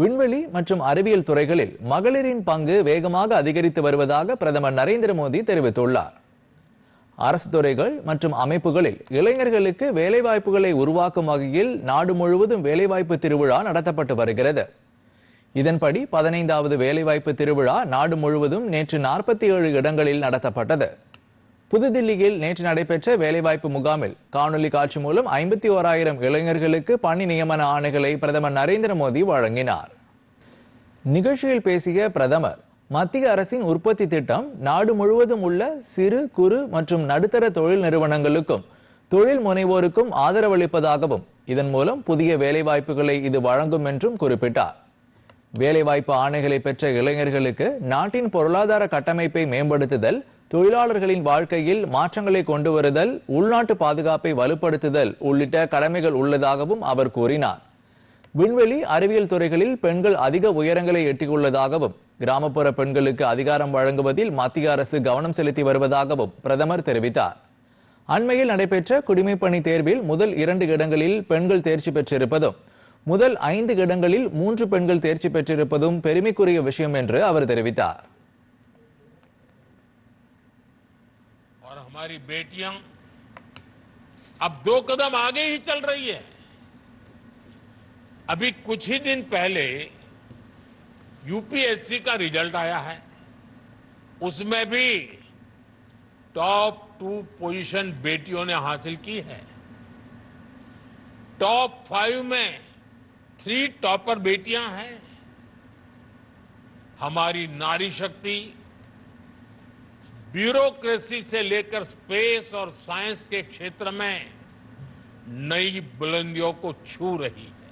விண்வெளி மற்றும் அறிவியல் துறைகளில் மகளிரின் பங்கு வேகமாக அதிகரித்து வருவதாக பிரதமர் நரேந்திர மோடி தெரிவித்துள்ளார். அரசு துறைகள் மற்றும் அமைப்புகளில் இளைஞர்களுக்கு வேலைவாய்ப்புகளை உருவாக்கும் வகையில் நாடு முழுவதும் வேலைவாய்ப்பு திருவிழா நடத்தப்பட்டு வருகிறது. இதன்படி பதினைந்தாவது வேலைவாய்ப்பு திருவிழா நாடு முழுவதும் நேற்று நாற்பத்தி ஏழு இடங்களில் நடத்தப்பட்டது. புதுதில்லியில் நேற்று நடைபெற்ற வேலைவாய்ப்பு முகாமில் காணொலி காட்சி மூலம் ஐம்பத்தி ஓராயிரம் இளைஞர்களுக்கு பணி நியமன ஆணைகளை பிரதமர் நரேந்திர மோடி வழங்கினார். நிகழ்ச்சியில் பேசிய பிரதமர் மத்திய அரசின் உற்பத்தி திட்டம் நாடு முழுவதும் உள்ள சிறு குறு மற்றும் நடுத்தர தொழில் நிறுவனங்களுக்கும் தொழில் முனைவோருக்கும் ஆதரவளிப்பதாகவும் இதன் மூலம் புதிய வேலைவாய்ப்புகளை இது வழங்கும் என்றும் குறிப்பிட்டார். வேலைவாய்ப்பு ஆணைகளை பெற்ற இளைஞர்களுக்கு நாட்டின் பொருளாதார கட்டமைப்பை மேம்படுத்துதல் தொழிலாளர்களின் வாழ்க்கையில் மாற்றங்களை கொண்டு வருதல் உள்நாட்டு பாதுகாப்பை வலுப்படுத்துதல் உள்ளிட்ட கடமைகள் உள்ளதாகவும் அவர் கூறினார். விண்வெளி அறிவியல் துறைகளில் பெண்கள் அதிக உயரங்களை எட்டியுள்ளதாகவும் கிராமப்புற பெண்களுக்கு அதிகாரம் வழங்குவதில் மத்திய அரசு கவனம் செலுத்தி வருவதாகவும் பிரதமர் தெரிவித்தார். அண்மையில் நடைபெற்ற குடிமைப்பணி தேர்வில் முதல் இரண்டு இடங்களில் பெண்கள் தேர்ச்சி பெற்றிருப்பதும் முதல் ஐந்து இடங்களில் மூன்று பெண்கள் தேர்ச்சி பெற்றிருப்பதும் பெருமைக்குரிய விஷயம் என்று அவர் தெரிவித்தார். और हमारी बेटियाँ अब दो कदम आगे ही चल रही है। अभी कुछ ही दिन पहले यूपीएससी का रिज़ल्ट आया है। उसमें भी टॉप टू पोजीशन बेटियों ने हासिल की है। टॉप फाइव में थ्री टॉपर बेटियाँ हैं। हमारी नारी शक्ति ब्यूरोक्रेसी से लेकर स्पेस और साइंस के क्षेत्र में नई बुलंदियों को छू रही है।